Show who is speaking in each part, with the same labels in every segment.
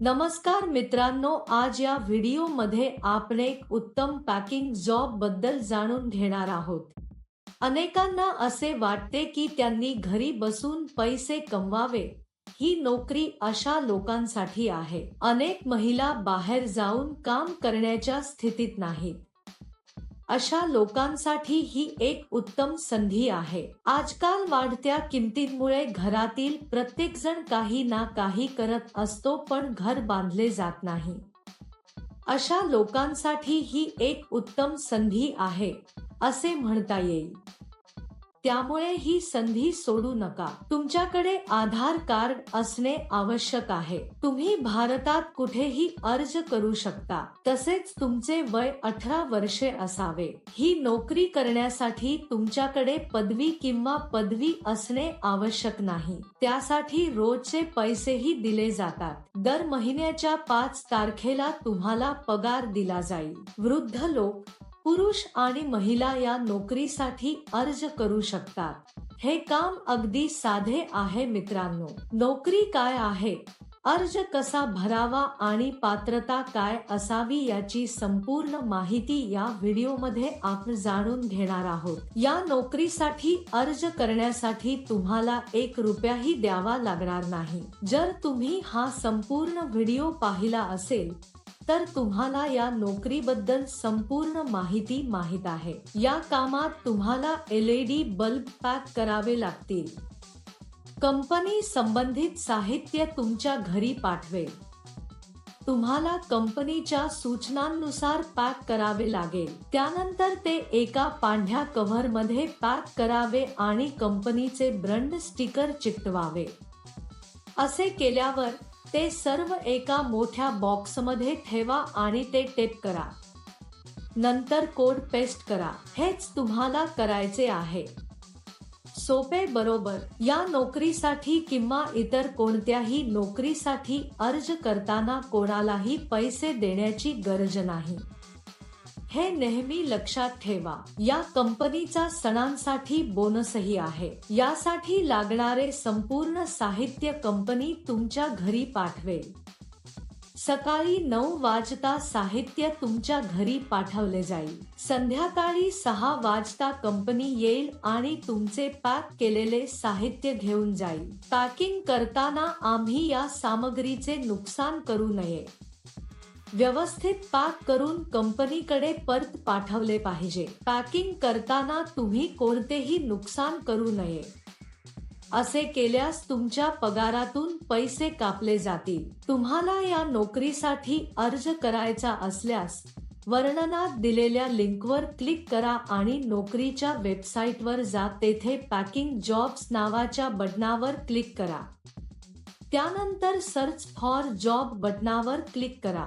Speaker 1: नमस्कार मित्रांनो आज या व्हिडिओमध्ये आपण एक उत्तम पॅकिंग जॉबबद्दल जाणून घेणार आहोत. अनेकांना असे वाटते की त्यांनी घरी बसून पैसे कमवावे. ही नोकरी अशा लोकांसाठी आहे. अनेक महिला बाहेर जाऊन काम करण्याच्या स्थितीत नाहीत. अशा लोकांसाठी ही एक उत्तम संधी आहे. आजकाल वाढत्या किमतींमुळे घरातील प्रत्येक जण काही ना काही करत असतो पण घर बांधले जात नाही. अशा लोकांसाठी ही एक उत्तम संधी आहे असे म्हणता येईल. त्यामुळे ही संधी सोडू नका. तुमच्याकडे आधार कार्ड असणे आवश्यक आहे. तुम्ही भारतात कुठेही अर्ज करू शकता. तसेच तुमचे वय अठरा वर्षे असावे. ही नोकरी करण्यासाठी तुमच्याकडे पदवी किंवा पदवी असणे आवश्यक नाही. त्यासाठी रोजचे पैसेही दिले जातात. दर महिन्याच्या पाच तारखेला तुम्हाला पगार दिला जाईल. वृद्ध लोक पुरुष आणि महिला या नोकरीसाठी अर्ज करू शकतात. हे काम अगदी साधे आहे मित्रांनो. नोकरी काय आहे? अर्ज कसा भरावा आणि पात्रता काय असावी याची संपूर्ण माहिती या व्हिडिओमध्ये आपण जाणून घेणार आहोत. या नोकरीसाठी अर्ज करण्यासाठी तुम्हाला एक रुपयाही द्यावा लागणार नाही. जर तुम्ही हा संपूर्ण व्हिडिओ पाहिला असेल तर तुम्हाला या नोकरीबद्दल संपूर्ण माहिती माहीत आहे. या कामात तुम्हाला एलईडी बल्ब पॅक करावे लागतील. कंपनी संबंधित साहित्य तुमच्या घरी पाठवेल. तुम्हाला कंपनीच्या सूचनांनुसार पॅक करावे लागेल. त्यानंतर ते एका पांढऱ्या कव्हरमध्ये पॅक करावे आणि कंपनीचे ब्रंड स्टिकर चिकटवावे. असे केल्यावर ते सर्व एका मोठ्या बॉक्समध्ये ठेवा आणि ते टेप करा. नंतर कोड पेस्ट करा. हेच तुम्हाला करायचे आहे. सोपे बरोबर. या नोकरीसाठी किंवा इतर कोणत्याही नोकरीसाठी अर्ज करताना कोणालाही पैसे देण्याची गरज नाही. हे नेहमी लक्षात ठेवा. या कंपनीचा सणांसाठी बोनसही आहे. यासाठी लागणारे संपूर्ण साहित्य कंपनी तुमच्या घरी पाठवेल. सकाळी नऊ वाजता साहित्य तुमच्या घरी पाठवले जाईल. संध्याकाळी सहा वाजता कंपनी येईल आणि तुमचे पॅक केलेले साहित्य घेऊन जाईल. पॅकिंग करताना आम्ही या सामग्रीचे नुकसान करू नये. व्यवस्थित पॅक करून कंपनीकडे परत पाठवले पाहिजे. पॅकिंग करताना तुम्ही कोणतेही नुकसान करू नये. असे केल्यास तुमच्या पगारातून पैसे कापले जातील. तुम्हाला या नोकरीसाठी अर्ज करायचा असल्यास वर्णनात दिलेल्या लिंकवर क्लिक करा आणि नोकरीच्या वेबसाईटवर जा. तेथे पॅकिंग जॉब्स नावाच्या बटनावर क्लिक करा. त्यानंतर सर्च फॉर जॉब बटनावर क्लिक करा.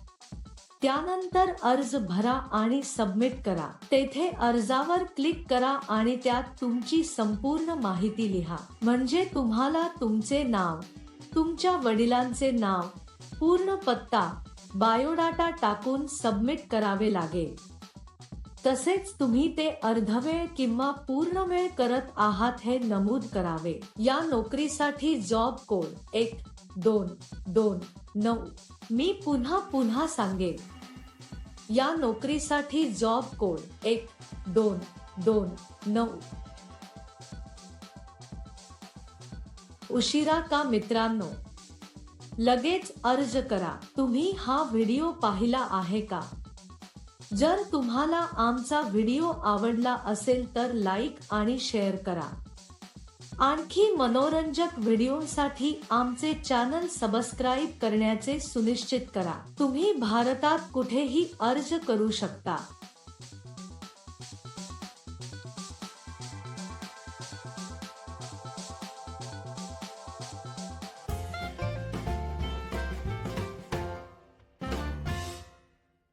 Speaker 1: त्यानंतर अर्ज भरा आणि सबमिट करा. तेथे अर्जावर क्लिक करा आणि त्यात तुमची संपूर्ण माहिती लिहा. म्हणजे तुम्हाला तुमचे नाव तुमच्या वडिलांचे नाव पूर्ण पत्ता बायोडाटा टाकून सबमिट करावे लागेल. तसेच तुम्ही ते अर्धवेळ किंवा पूर्ण वेळ करत आहात हे नमूद करावे. या नोकरीसाठी जॉब कोड एक दोन दोन नऊ मी पुन्हा पुन्हा सांगेन. या नोकरीसाठी जॉब कोड एक दोन दोन नऊ. उशिरा का मित्रांनो? लगेच अर्ज करा. तुम्ही हा व्हिडिओ पाहिला आहे का? जर तुम्हाला आमचा व्हिडिओ आवडला असेल तर लाईक आणि शेअर करा. आणखी मनोरंजक व्हिडिओसाठी आमचे चॅनल सबस्क्राईब करण्याचे सुनिश्चित करा. तुम्ही भारतात कुठेही अर्ज करू शकता.